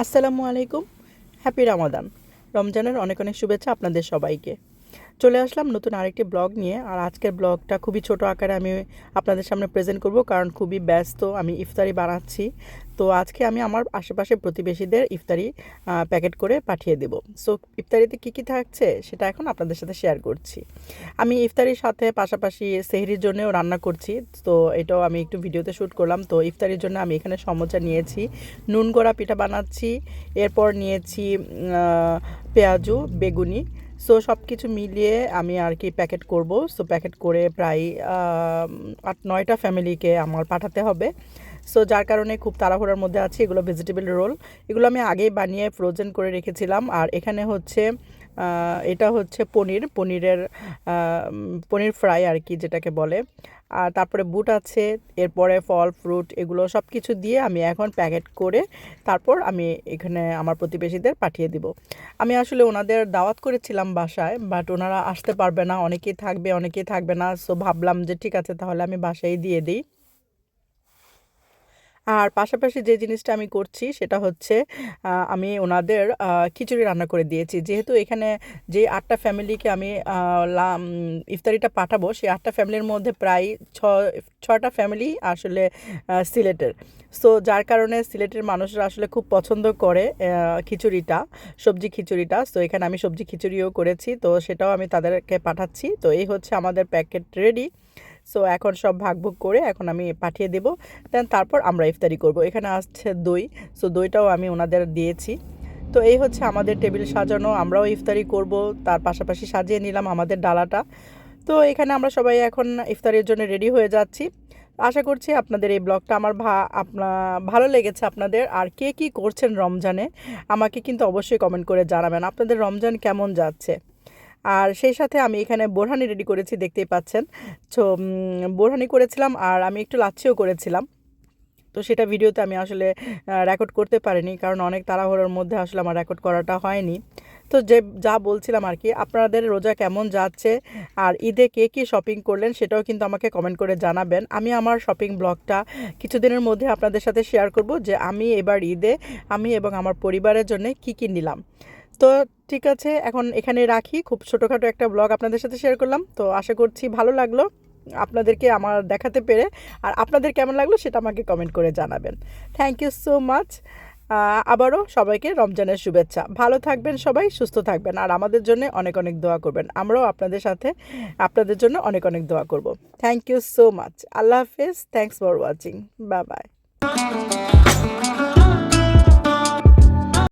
আসসালামু আলাইকুম হ্যাপি রামাদান। রমজানের অনেক অনেক শুভেচ্ছা আপনাদের সবাইকে। চলে আসলাম নতুন আরেকটি ব্লগ নিয়ে। আর আজকের ব্লগটা খুবই ছোট আকারে আমি আপনাদের সামনে প্রেজেন্ট করব, কারণ খুবই ব্যস্ত আমি ইফতারি বানাচ্ছি। তো আজকে আমি আমার আশেপাশে প্রতিবেশীদের ইফতারি প্যাকেট করে পাঠিয়ে দেব। সো ইফতারিতে কী কী থাকছে সেটা এখন আপনাদের সাথে শেয়ার করছি। আমি ইফতারির সাথে পাশাপাশি সেহরির জন্যও রান্না করছি, তো এটাও আমি একটু ভিডিওতে শ্যুট করলাম। তো ইফতারির জন্য আমি এখানে সমোচা নিয়েছি, নুন গড়া পিঠা বানাচ্ছি, এরপর নিয়েছি পেঁয়াজু, বেগুনি সো সব কিছু মিলিয়ে আমি আর কি প্যাকেট করব। সো প্যাকেট করে প্রায় আট, নয়টা ফ্যামিলিকে আমার পাঠাতে হবে। সো যার কারণে খুব তাড়াহুড়ার মধ্যে আছে। এগুলো ভেজিটেবল রোল এগুলো আমি আগেই বানিয়ে ফ্রোজেন করে রেখেছিলাম। আর এখানে হচ্ছে এটা হচ্ছে পনির, পনিরের পনির ফ্রাই আর কি যেটাকে বলে। আর তারপরে বুট আছে, এরপরে ফল, ফ্রুট এগুলো সব কিছু দিয়ে আমি এখন প্যাকেট করে তারপর আমি এখানে আমার প্রতিবেশীদের পাঠিয়ে দিব। আমি আসলে ওনাদের দাওয়াত করেছিলাম বাসায় বাট ওনারা আসতে পারবে না, অনেকেই থাকবে অনেকেই থাকবে না সো ভাবলাম যে ঠিক আছে, তাহলে আমি বাসায় দিয়ে দিই। আর পাশাপাশি যে জিনিসটা আমি করছি সেটা হচ্ছে আমি ওনাদের খিচুড়ি রান্না করে দিয়েছি। যেহেতু এখানে যে আটটা ফ্যামিলিকে আমি ইফতারিটা পাঠাবো, সেই আটটা ফ্যামিলির মধ্যে প্রায় ছ ছটা ফ্যামিলি আসলে সিলেটের। সো, যার কারণে সিলেটের মানুষরা আসলে খুব পছন্দ করে খিচুড়িটা, সবজি খিচুড়িটা। তো এখানে আমি সবজি খিচুড়িও করেছি, তো সেটাও আমি তাদেরকে পাঠাচ্ছি। তো, এই হচ্ছে আমাদের প্যাকেট রেডি। সো এখন সব ভাগ ভাগ করে এখন আমি পাঠিয়ে দেব। দেন তারপর আমরা ইফতারি করব। এখানে আসছে দই। সো দইটাও আমি ওনাদের দিয়েছি। তো এই হচ্ছে আমাদের টেবিল সাজানো। আমরাও ইফতারি করব। তার পাশাপাশি সাজিয়ে নিলাম আমাদের ডালাটা। তো এখানে আমরা সবাই এখন ইফতারের জন্য রেডি হয়ে যাচ্ছি। আশা করছি আপনাদের এই ব্লগটা আমার ভা, আপনা, ভালো লেগেছে আপনাদের। আর কে কী করছেন রমজানে, আমাকে কিন্তু অবশ্যই কমেন্ট করে জানাবেন। আপনাদের রমজান কেমন যাচ্ছে? আর সেই সাথে আমি এখানে বোরহানি রেডি করেছি, দেখতেই পাচ্ছেন। তো বোরহানি করেছিলাম আর আমি একটু লাচ্ছিও করেছিলাম। তো সেটা ভিডিওতে আমি আসলে রেকর্ড করতে পারিনি, কারণ অনেক তাড়াহুড়োর মধ্যে আসলে আমার রেকর্ড করাটা হয়নি। তো যে, যা বলছিলাম আর কি, আপনাদের রোজা কেমন যাচ্ছে আর ঈদে কে কী শপিং করলেন সেটাও কিন্তু আমাকে কমেন্ট করে জানাবেন। আমি আমার শপিং ব্লগটা কিছুদিনের মধ্যে আপনাদের সাথে শেয়ার করব যে, আমি এবার ঈদে আমি এবং আমার পরিবারের জন্য কি কী নিলাম। তো ঠিক আছে, এখন এখানে রাখি। খুব ছোটোখাটো একটা ব্লগ আপনাদের সাথে শেয়ার করলাম। তো আশা করছি ভালো লাগল আপনাদেরকে আমার দেখাতে পেরে। আর আপনাদের কেমন লাগল সেটা আমাকে কমেন্ট করে জানাবেন। থ্যাংক ইউ সো মাচ আবারও সবাইকে রমজানের শুভেচ্ছা। ভালো থাকবেন সবাই, সুস্থ থাকবেন। আর আমাদের জন্য অনেক অনেক দোয়া করবেন। আমরাও আপনাদের সাথে আপনাদের জন্য অনেক অনেক দোয়া করব। Thank you so much Allah হাফেজ। Thanks for watching bye bye